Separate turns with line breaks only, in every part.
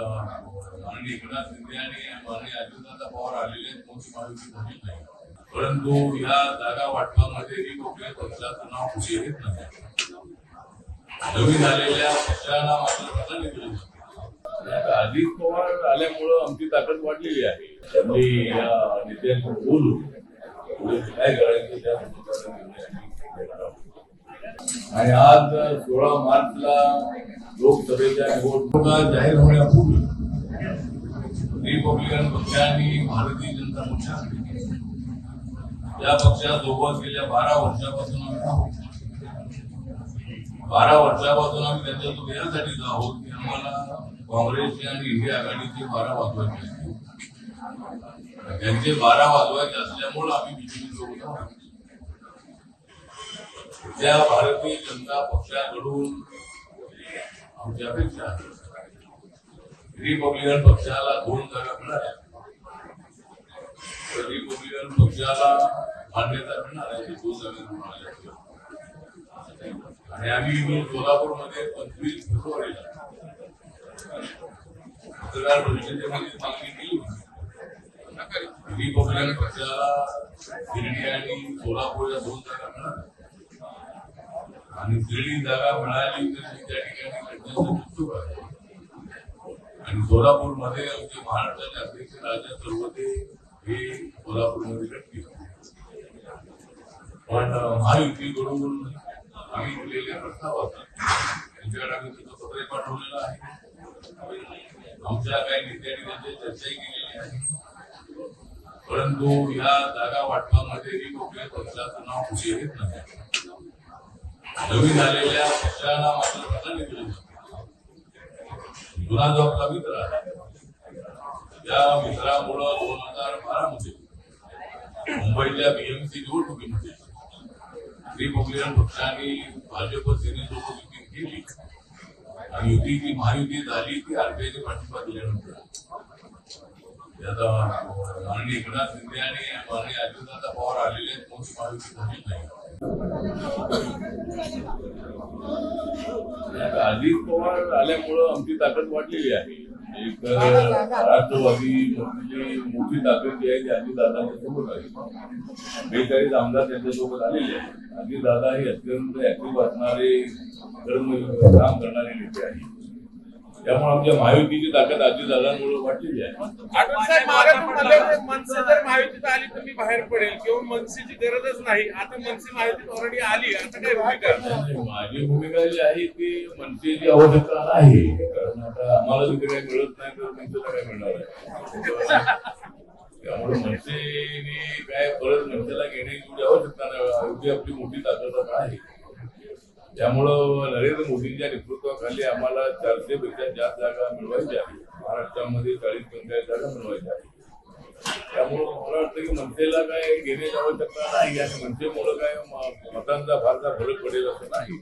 माननीय एकनाथ शिंदे आणि माननीय अजितदादा पवार आलेले आहेत मोठी महायुती झाली नाही. परंतु या जागा वाटपामध्ये रिपब्लिकन पक्षाचं नाव पुढे येत नाही. नवीन आलेल्या पक्षाला मात्र प्रधान दिलं अजित पवार आल्यामुळं आमची ताकद वाढलेली आहे. त्यांनी या नेत्यांशी बोलून पुढे काय करायचं त्या निर्णय आम्ही घेणार आहोत. आणि आज सोळा मार्चला लोकसभेच्या निवडणुका जाहीर होण्यापूर्वी रिपब्लिकन पक्षाने भारतीय जनता पक्ष या पक्षासोबत गेल्या बारा वर्षापासून आम्ही आहोत. बारा वर्षापासून आम्ही त्यांच्यासोबत यासाठीच आहोत की आम्हाला काँग्रेसचे आणि इंडिया आघाडीचे बारा वाजवायचे असतील त्यांचे बारा वाजवायचे असल्यामुळं आम्ही बीजेपी सोबत आहोत. त्या भारतीय जनता पक्षाकडून रिपब्लिकन पक्षाला दोन जागा मिळाल्या. रिपब्लिकन पक्षाला मान्यता मिळणार आहे दोन जागा मिळाल्या. आणि आम्ही पंचवीस फेब्रुवारीला पत्रकार परिषदेमध्ये मागणी रिपब्लिकन पक्षाला सोलापूर दोन जागा मिळाल्या. आणि शिर्डी जागा मिळाली तर मी त्या ठिकाणी लढण्याचं उत्सुक आहे. आणि सोलापूरमध्ये आमचे महाराष्ट्राचे अध्यक्ष राजा सर्वते हे सोलापूरमध्ये लढतील पण महायुतीकडून आम्ही दिलेले प्रस्ताव प्रस्तावाचा त्यांच्याकडे आम्ही त्याचं पत्र पाठवलेलं आहे. आमच्या काही नेत्यांनी त्याची चर्चाही केलेली आहे. परंतु या जागा वाटपामध्ये ही कुठल्या पक्षाचं नाव पुढे येत नाही. नवीन आलेल्या पक्षांना मात्र प्राधान्य दिलं जुना जो आपला मित्र आहे या मित्रामुळं दोन हजार बारा मध्ये मुंबईतल्या बीएमसी निवडणुकीमध्ये रिपब्लिकन पक्षाने भाजप सेनेसोबत युती केली आणि युती जी महायुती झाली ती आरपीआयने पाठिंबा दिल्यानंतर माननीय एकनाथ शिंदे आणि माननीय अजितदादा पवार आलेले आहेत मोठी महायुती झाली नाही. अजित पवार आल्यामुळं आमची ताकद वाढलेली आहे. एक राष्ट्रवादी पक्षाची मोठी ताकद जी आहे ती अजितदादांच्या सोबत आहे. बेचाळीस आमदार त्यांच्यासोबत आलेले आहेत. अजितदादा हे अत्यंत ऍक्टिव्ह असणारे कर्म काम करणारे नेते आहेत. त्यामुळे आमच्या महायुतीची ताकद आहे.
साहेब मागे म्हणाले होते, मनसे जर महायुतीत आली तर मी बाहेर पडेल. किंवा मनसेची गरजच नाही. आता मनसे महायुतीत ऑलरेडी आली. आता काय भूमिका?
माझी भूमिका जी आहे ती मनसेची आवश्यकता आहे. कारण आता आम्हाला तिथे काही मिळत नाही तर मनसेला काय मिळणार आहे? त्यामुळे मनसेने काय परत मनसेला घेण्याची आवश्यकता नाही. आपली मोठी ताकद आहे. त्यामुळं नरेंद्र मोदींच्या नेतृत्वाखाली आम्हाला चारशे पेक्षा जास्त जागा मिळवायच्या महाराष्ट्रामध्ये चाळीस पंचायत जागा मिळवायच्या त्यामुळं मला वाटतं की मनसेला काय घेण्याची आवश्यकता नाही आणि मनसेमुळं काय मतांचा फारसा फरक पडेल असं नाही.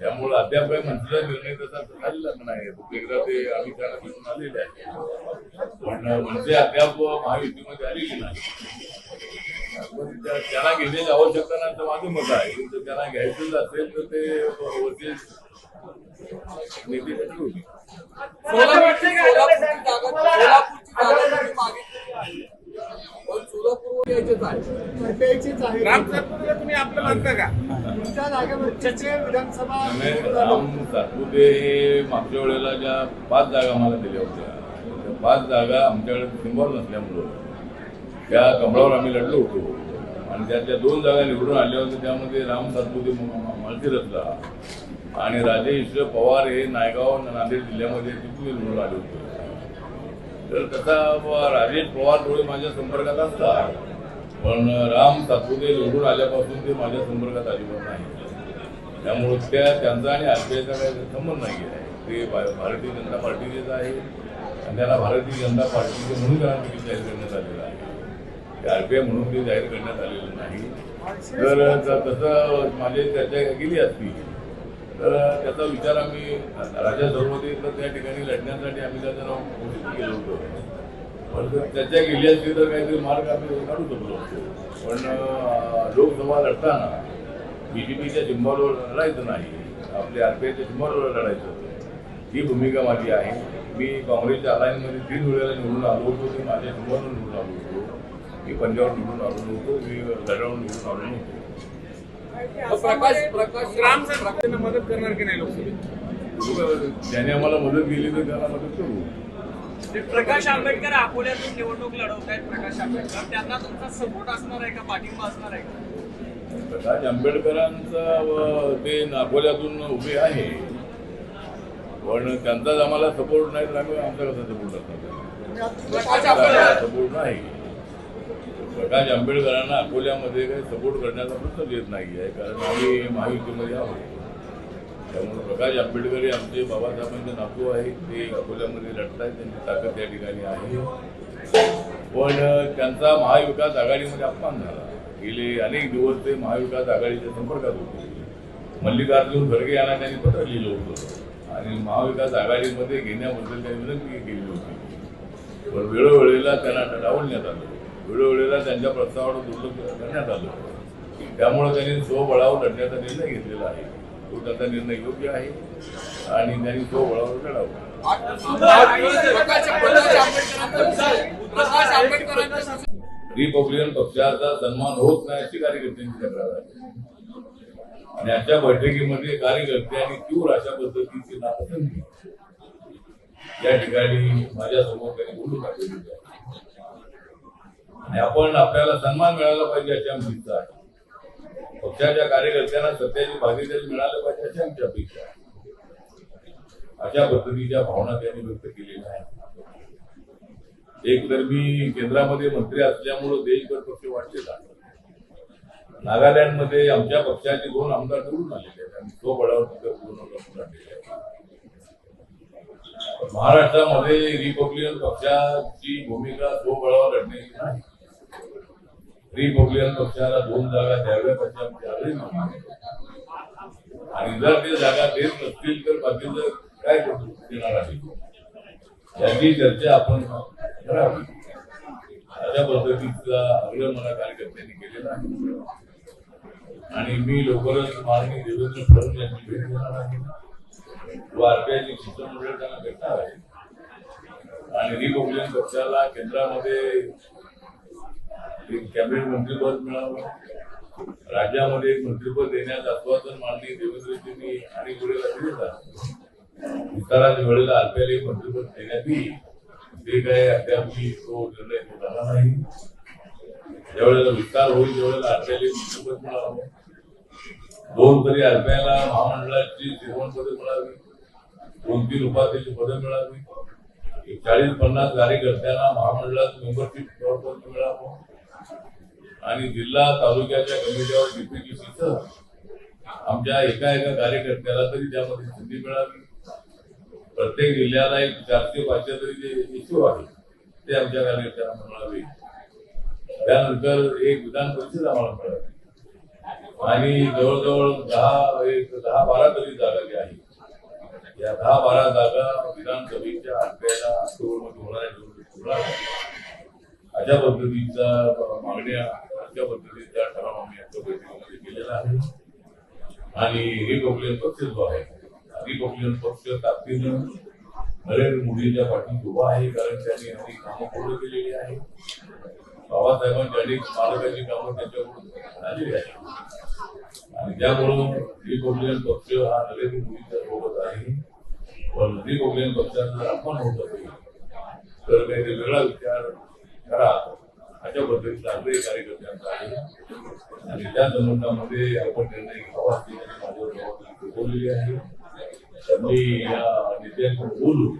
त्यामुळं अद्याप काही मनसेचा निर्णय तसा झालेला नाही. एकदा ते आम्ही त्याला घेऊन आलेले आहे पण मनसे अद्याप महायुतीमध्ये आलेली नाही पण घेण्याची आवश्यकता नाही तर माझं मत आहे जर त्यांना घ्यायचंच असेल तर ते नेते होती
सोलापूरची जागा सोलापूरची तुम्ही
सातपुते हे मागच्या वेळेला ज्या पाच जागा मला दिल्या होत्या पाच जागा आमच्याकडे सिंबॉल नसल्यामुळं त्या कमळावर आम्ही लढलो होतो. आणि त्यातल्या दोन जागा निवडून आल्या होत्या. त्यामध्ये राम सातपुते माळशिरसला आणि राजेश पवार हे नायगाव नांदेड जिल्ह्यामध्ये तिथून निवडून आले होते. तर तसा राजेश पवार थोडे माझ्या संपर्कात असतात. पण राम सातपुते निवडून आल्यापासून ते माझ्या संपर्कात अजिबात नाही त्यामुळे त्या त्यांचा आणि आरपीआयचा काही संबंध नाही आहे. ते भारतीय जनता पार्टीचेच आहे. आणि त्यांना भारतीय जनता पार्टीचे म्हणून त्यांना तिकीट जाहीर करण्यात आलेलं आहे. ते आरपीआय म्हणून ते जाहीर करण्यात आलेलं नाही. तर तसं माझी चर्चा गेली असती. तर त्याचा विचार आम्ही राजा सर्वोदयला त्या ठिकाणी लढण्यासाठी आम्ही त्याचं नाव घोषित केलं होतं. पण जर चर्चा केली असती तर काहीतरी मार्ग आम्ही काढू शकलो असतो. पण लोकसभा लढताना पीच्या सिंबॉलवर लढायचं नाही. आपल्या आरपीआयच्या सिंबॉलवर लढायचं. होतं ही भूमिका माझी आहे. मी काँग्रेसच्या अलायन्समध्ये तीन वेळेला निवडून आलो होतो. ते माझ्या समोरून निवडून आलो होतो. मी पंजाब निवडून आलो नव्हतो मी लढवून निवडून आलो नव्हतो.
मग प्रकाश प्रकाश
राम सर त्यांना मदत करणार की नाही लोकसभेत?
ज्याने आम्हाला मदत केली तर त्याला मदत करू.
ते प्रकाश आंबेडकर अकोल्यातून निवडणूक लढवत आहेत प्रकाश आंबेडकर. त्यांना तुमचा सपोर्ट असणार आहे का? पाठिंबा असणार आहे का?
प्रकाश आंबेडकरांचा व ते अकोल्यातून उभे आहे. पण त्यांचाच आम्हाला सपोर्ट नाही तर आम्ही आमचा कसा सपोर्ट असणार? सपोर्ट नाही. प्रकाश आंबेडकरांना अकोल्यामध्ये काही सपोर्ट करण्याचा प्रश्न येत नाही आहे कारण आम्ही महायुतीमध्ये आहोत. त्यामुळे प्रकाश आंबेडकर हे आमचे बाबासाहेबांचे नातू आहेत ते अकोल्यामध्ये लढत आहेत त्यांची ताकद त्या ठिकाणी आहे. पण त्यांचा महाविकास आघाडीमध्ये अपमान झाला. गेले अनेक दिवस ते महाविकास आघाडीच्या संपर्कात होते. मल्लिकार्जुन खरगे यांना त्यांनी पत्र लिहिलं होतं. आणि महाविकास आघाडीमध्ये घेण्याबद्दल त्यांनी विनंती केली होती. पण वेळोवेळेला त्यांना डावलण्यात आलं. वेळोवेळेला त्यांच्या प्रस्तावावर दुर्लक्ष करण्यात आलं. त्यामुळे त्यांनी स्वबळावर लढण्याचा निर्णय घेतलेला आहे तो त्यांचा निर्णय योग्य आहे आणि त्यांनी स्वबळावर लढावं. रिपब्लिकन पक्षाचा सन्मान होत नाही अशी कार्यकर्त्यांची तक्रार आहे. आणि आजच्या बैठकीमध्ये कार्यकर्त्यांनी तीव्र अशा पद्धतीची नापसंती या ठिकाणी माझ्यासमोर त्यांनी बोलून टाकलेली आहे. आणि आपण आपल्याला सन्मान मिळाला पाहिजे अशी आमची इच्छा आहे. पक्षाच्या कार्यकर्त्यांना सत्याची भागीदारी मिळालं पाहिजे अशी आमची अपेक्षा आहे. अशा पद्धतीच्या भावना त्यांनी व्यक्त केलेल्या आहेत. एक तर मी केंद्रामध्ये मंत्री असल्यामुळं देशभर पक्ष वाढलेला आहे नागालँडमध्ये आमच्या पक्षाचे दोन आमदार निवडून आलेले आहेत आणि तो बळावर तिथं पूर्ण लढून महाराष्ट्रामध्ये रिपब्लिकन पक्षाची भूमिका स्वबळावर लढण्याची नाही. रिपब्लिकन पक्षाला दोन जागा द्याव्यात अशी आमची आग्रही मागणी आहे. आणि जर ते जागा देत नसतील तर बाकीचं काय करू देणार आहे? याची चर्चा आपण करावी. अशा पद्धतीचा आग्रह मला कार्यकर्त्यांनी केलेला आहे. आणि मी लवकरच माननीय देवेंद्र फडणवीस यांची भेट घेणार आहे. व आरपीआयची शिष्टमंडळ त्यांना भेटणार आहे. आणि रिपब्लिकन पक्षाला केंद्रामध्ये एक कॅबिनेट मंत्रीपद मिळावं. राज्यामध्ये एक मंत्रीपद देण्यात आश्वासन माननीय देवेंद्रजींनी आणि पुढे दिलेलं आहे विस्ताराच्या वेळेला आरपीआयला एक मंत्रिपद देण्यात येईल ते काय अद्याप मी तो निर्णय झाला नाही. ज्यावेळेला विस्तार होईल त्यावेळेला आपल्याला एक मंत्रिपद मिळावं. दोन तरी आरपीआयला महामंडळाची पदे मिळावी. दोन तीन उपाध्याची पदं मिळावी. एक चाळीस पन्नास कार्यकर्त्यांना महामंडळात मेंबरशिप मिळावं. आणि जिल्हा तालुक्याच्या कमिटीवर डीपीटीसीचं आमच्या एका एका कार्यकर्त्याला तरी त्यामध्ये संधी मिळावी प्रत्येक जिल्ह्याला एक चारशे पाचशे तरी जे इश्यू आहे ते आमच्या कार्यकर्त्यांना मिळावे त्यानंतर एक विधान परिषद आम्हाला मिळावी आणि जवळजवळ दहा एक दहा बारा तरी जागा ज्या आहेत या दहा बारा जागा विधानसभेच्या आठव्याला ऑक्टोबरमध्ये होणार आहे अशा पद्धतीचा मागण्या अशा पद्धतीचा ठराव आम्ही आमच्या बैठकीमध्ये केलेला आहे आणि रिपब्लिकन पक्ष जो आहे रिपब्लिकन पक्ष ताकदीनं नरेंद्र मोदींच्या पाठी उभा आहे कारण त्यांनी अनेक कामं पूर्ण केलेली आहे बाबासाहेबांच्या अनेक स्मारकाची कामं त्यांच्याकडून झालेली आहे आणि त्यामुळं रिपब्लिकन पक्ष हा नरेंद्र मोदींच्या सोबत आहे. पण रिपब्लिकन पक्षाचा जर अपमान होत असेल तर काही वेगळा विचार करा अशा पद्धतीचा आग्रही कार्यकर्त्यांचा आहे आणि त्या संबंधामध्ये आपण निर्णय घ्यावा अशी माझ्यावर जबाबदारी सोपवलेली आहे मी या नेत्यांकडून बोलू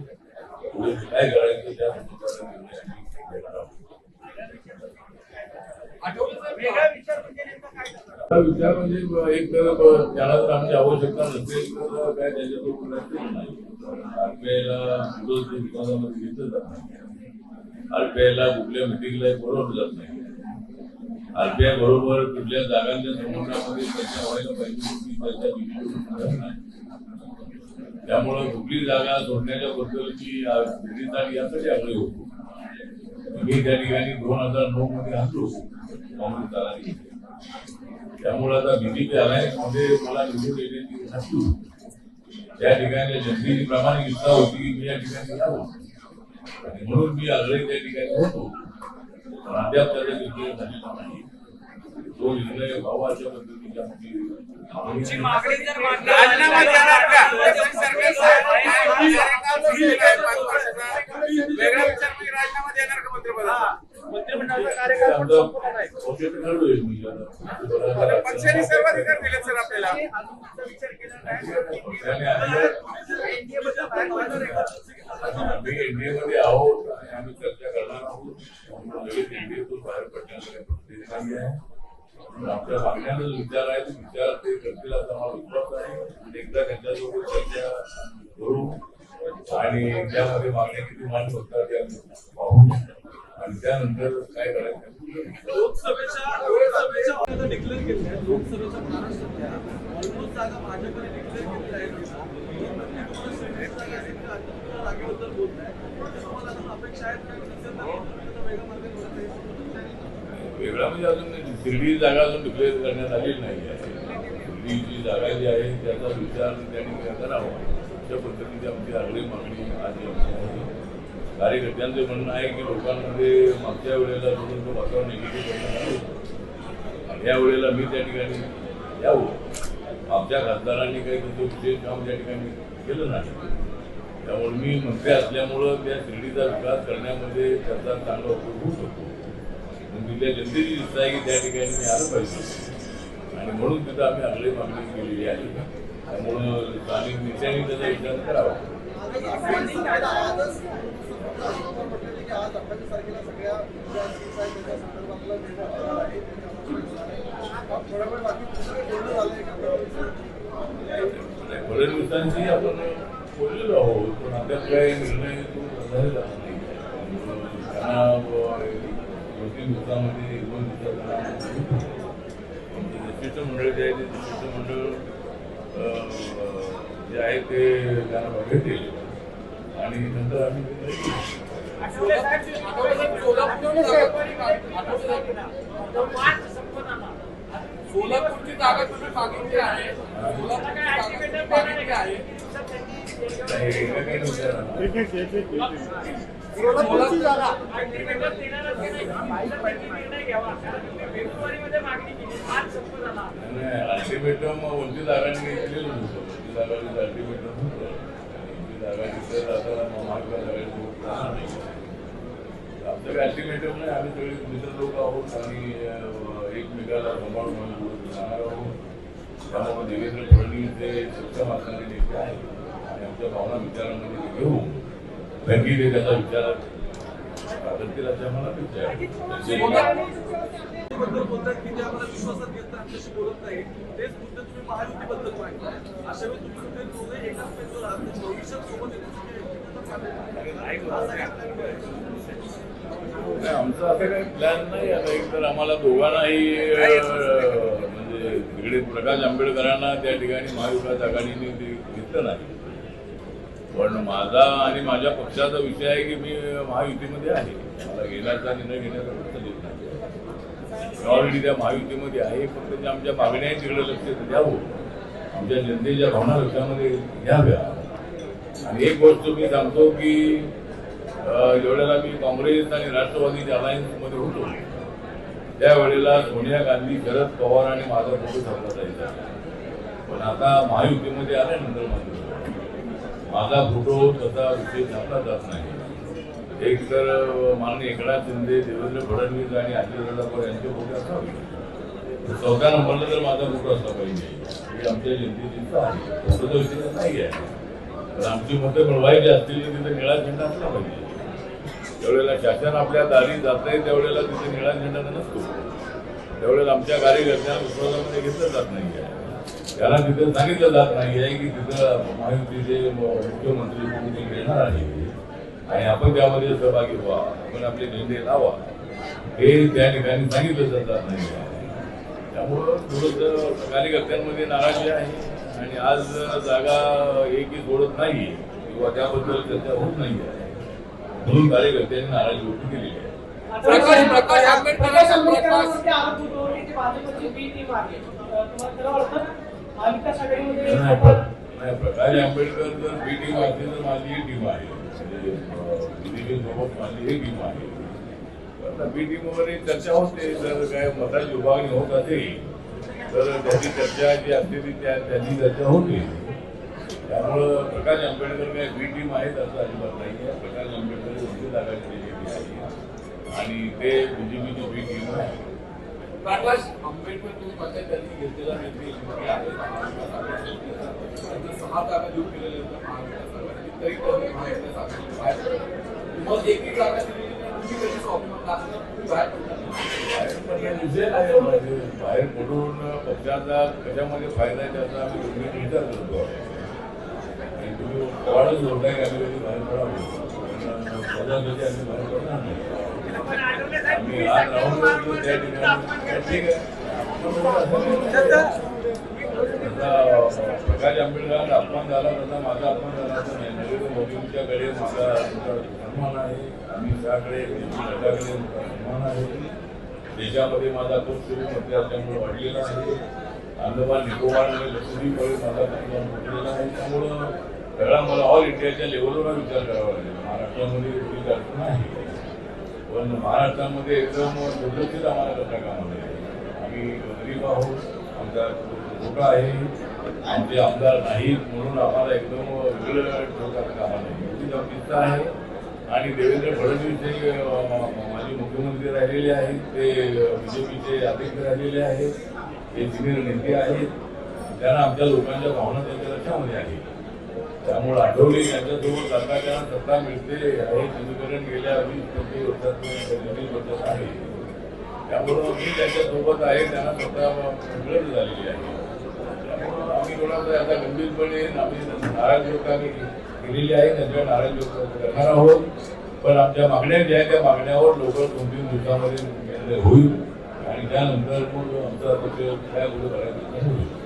पुढे काय करायचं त्या संबंधाचा निर्णय आम्ही घेणार आहोत
विचार म्हणजे
एक तर त्याला तर आमची आवश्यकता नसेल तर काय त्याच्यासोबत बोलायचं नाही आरपीआयला विरोध विकासामध्ये घेतलं जात नाही आरपीआयला कुठल्या मिटिंगला बरोबर जात नाही. आरपीआय बरोबर कुठल्या जागांच्या संबंधामध्ये चर्चा व्हायला पाहिजे चर्चा त्यामुळं कुठली जागा सोडण्याच्या बद्दलची विधी यासाठी आग्रही होतो. मी त्या ठिकाणी दोन हजार नऊ मध्ये हरलो काँग्रेस त्यामुळे आता बीजेपी अलायन्समध्ये मला निवडून येण्याची त्या ठिकाणी जनतेची प्रामाणिक इच्छा होती की मी या ठिकाणी यावं. म्हणून मी आग्रही त्या ठिकाणी होतो. पण अद्याप त्याचा निर्णय झालेला नाही. तो निर्णय व्हावा अशा पद्धतीची आमची
तुमची
मागणी
मागणी जर मान्य
राजीनामा देणार का?
झाली
सरकार काय कार्यकाळ दिलेला आहे पाच वर्षाचा वेगळा विचार म्हणजे. पक्षाने सर आपल्याला.
पक्षाने आधी- आम्ही एनडीए मध्ये आहोत. आणि आम्ही चर्चा करणार आहोत त्यामुळे लगेच एनडीएतून बाहेर पडण्याचा काही प्रश्न नाही आहे पण आमच्या मागण्याचा जो विचार आहे तो विचार ते करतील असा मला विश्वास आहे आणि एकदा त्यांच्यासोबत चर्चा करू आणि त्यामध्ये मागण्या किती मान्य होतात ते आम्ही पाहू आणि त्यानंतर काय करायचं
लोकसभेच्या लोकसभेच्या आता डिक्लेअर केल्या आहेत लोकसभेच्या महाराष्ट्रातल्या ऑलमोस्ट जागा भाजपने डिक्लेअर केलेल्या आहेत. जागेबद्दल बोलताय तर तुम्हाला अजून अपेक्षा आहेत वेगळा
म्हणजे अजून शिर्डी जागा अजून डिक्लेअर करण्यात आलेली नाही आहे. शिर्डीची जागा जी आहे त्याचा विचार त्या ठिकाणी करावा अशा पद्धतीची आमची आगळी मागणी आज आहे. कार्यकर्त्यांचं म्हणणं आहे की लोकांमध्ये मागच्या वेळेला थोडंसं वातावरण निगेटिव्ह करण्यात आणि या वेळेला मी त्या ठिकाणी यावं. आमच्या खासदारांनी काही तसं विशेष काम त्या ठिकाणी केलं नाही. त्यामुळे मी मंत्री असल्यामुळं त्या शिर्डीचा विकास करण्यामध्ये त्याचा चांगला उपयोग होऊ शकतो. तिथल्या जनतेची इच्छा आहे की त्या ठिकाणी मी आलं पाहिजे. आणि म्हणून तिथं आम्ही आगळी मागणी केलेली आहे. त्यामुळं स्थानिक नेत्यांनी त्याचा विचार करावा.
म्हणजे आजच म्हटलेलं
फडणवीसांशी आपण बोललेलो आहोत पण अद्याप काही निर्णय तो झालेला नाही. त्यांना दोन तीन दिवसामध्ये एक दोन दिवसात ज्येष्ठ मंडळ जे आहे ते शिष्टमंडळ जे आहे ते त्यांना बघितले आणि नंतर आम्ही
सोलापूरची जागा जागा तुम्ही मागितली आहे सोलापूरची जागा मागितली
का?
आहे.
सोलापूरची जागा.
अल्टिमेटम वंचित आघाडीने केलेलं होतं वंचित आघाडीचं अल्टिमेटम होतं वंचित आघाडीचं आता महाविकास आघाडीसोबत राहणार नाही आमचं काय अल्टिमेटम नाही आम्ही सगळे मित्र लोक आहोत आणि एकमेकाला सांभाळून आम्ही पुढे आहोत त्यामुळे देवेंद्र फडणवीस हे सक्षम असणारे नेते आहेत आणि आमच्या भावना विचारांमध्ये घेऊ घेऊन नक्की त्याचा विचारात करतील
बोलतात की ते आम्हाला विश्वासात घेत आमच्याशी बोलत नाही तेच मुद्दे तुम्ही महायुतीबद्दल अशा वेळी तुम्ही दोघे एकाच पेजवर आहात भविष्यात सोबत
आमचं असं काही प्लॅन नाही. आता एक तर आम्हाला दोघांनाही म्हणजे तिकडे प्रकाश आंबेडकरांना त्या ठिकाणी महाविकास आघाडीने ते घेतलं नाही. पण माझा आणि माझ्या पक्षाचा विषय आहे की मी महायुतीमध्ये आहे. मला घेण्याचा निर्णय घेण्याचा प्रश्न देत नाही. ऑलरेडी त्या महायुतीमध्ये आहे. फक्त जे आमच्या मागण्या आहेत तिकडे लक्ष द्यावं. आमच्या जनतेच्या भावना लक्षामध्ये घ्याव्या. आणि एक गोष्ट मी सांगतो की अं, ज्यावेळेला मी काँग्रेस आणि राष्ट्रवादी अलायन्समध्ये होतो त्यावेळेला सोनिया गांधी शरद पवार आणि माझा फोटो ठरला जायचा पण आता महायुतीमध्ये आल्यानंतर मात्र माझा फोटो तसा विषय झाला जात नाही. एक तर माननीय एकनाथ शिंदे देवेंद्र फडणवीस आणि अजितदादा पवार यांचे फोटो असावे. चौथ्या नंबरला तर माझा फोटो असला पाहिजे हे आमच्या जनतेची आहे. फोटोचा विषय नाही आहे. पण आमची मतं मिळवायची असतील तिथे निळा झेंडा असला पाहिजे. ज्यावेळेला शासन आपल्या दारी जात आहे त्यावेळेला तिथे निळा झेंडा नसतो. त्यावेळेला आमच्या कार्यकर्त्यांना विश्वासामध्ये घेतलं जात नाही आहे. त्याला तिथे सांगितलं जात नाही आहे की तिथं महायुतीचे मुख्यमंत्री कोणी घेणार आहे. आणि आपण त्यामध्ये सहभागी व्हा. आपण आपले झेंडे लावा. हे त्या ठिकाणी सांगितलं जात नाही. त्यामुळं थोडंसं कार्यकर्त्यांमध्ये नाराजी आहे. आणि आज जागा एकही सोडत नाही किंवा त्याबद्दल चर्चा होत नाही आहे म्हणून कार्यकर्त्यांनी नाराजी व्यक्त केलेली आहे.
प्रकाश प्रकाश आंबेडकर
प्रकाश ते महाविकास आघाडीमध्ये
प्रकाश आंबेडकर जर बी टीम असली तर माझी ही टीम आहे. म्हणजे सोबत माझी ही टीम आहे. बी टीम वगैरे चर्चा होते. जर काय मताची विभागणी होत असेल तर त्याची चर्चा जी असलेली त्या त्याची चर्चा होती. त्यामुळं प्रकाश आंबेडकर काय बी टीम आहेत असं अजिबात नाही आहे प्रकाश आंबेडकर आहे. आणि ते बीजेपीची बी टीम आहे
प्रकाश आंबेडकर तुम्ही त्यांनी घेतलेला निर्णय सहा जागा देऊ केलेल्या होत्या तरी त्यांनी बाहेर जागा दिलेली नाही तुम्ही कशी स्वाभिमान तुम्ही बाहेर
म्हणजे बाहेर पडून पक्षाचा कशामध्ये फायदा आहे त्याचा आम्ही योग्य विचार करतो. आणि तुम्ही पवारच जोडताय आम्ही बाहेर पडावं. पण आम्ही बाहेर पडणार नाही.
मी
आज राहून त्या ठिकाणी प्रकाश अपमान झाला तसा माझा अपमान झाला असं नाही नरेंद्र मोदींच्याकडे माझा सन्मान आहे अमित शहाकडे नड्डाकडे सन्मान आहे देशामध्ये माझा खूप सुरू असल्यामुळे वाढलेला आहे अंदमान निकोबारमध्ये लक्ष्मीकडे माझा सन्मान वाढलेला आहे त्यामुळं सगळा मला ऑल इंडियाच्या लेवलवर विचार करावा लागेल. महाराष्ट्रामध्ये एवढी अडचण आहे पण महाराष्ट्रामध्ये एकदम दुर्लक्षित आम्हाला करता कामा आम्ही गरीब आहोत आमचा धोका आहे. आमचे आमदार नाहीत म्हणून आम्हाला एकदम वेगळं ठेवता कामा नाही एवढीच आमची इच्छा आहे. आणि देवेंद्र फडणवीस जे माजी मुख्यमंत्री राहिलेले आहेत. ते बीजेपीचे अध्यक्ष राहिलेले आहेत. ते सिनियर नेते आहेत. त्यांना आमच्या लोकांच्या भावना त्यांच्या लक्षामध्ये आहेत. त्यामुळे आठवले यांच्यासोबत आता त्यांना सत्ता मिळते हे समीकरण गेल्या वीस पंचवीस वर्षात आहे. त्यामुळं मी त्यांच्यासोबत आहे त्यांना सत्ता मिळत झालेली आहे. त्यामुळं आम्ही कोणाचं आता गंभीरपणे आम्ही नाराज लोकांनी केलेली आहे त्यांच्या नाराज लोक करणार आहोत. पण आमच्या मागण्या ज्या त्या मागण्यावर लवकर दोन तीन दिवसामध्ये होईल. आणि त्यानंतर मग आमचा काय करायचं. होईल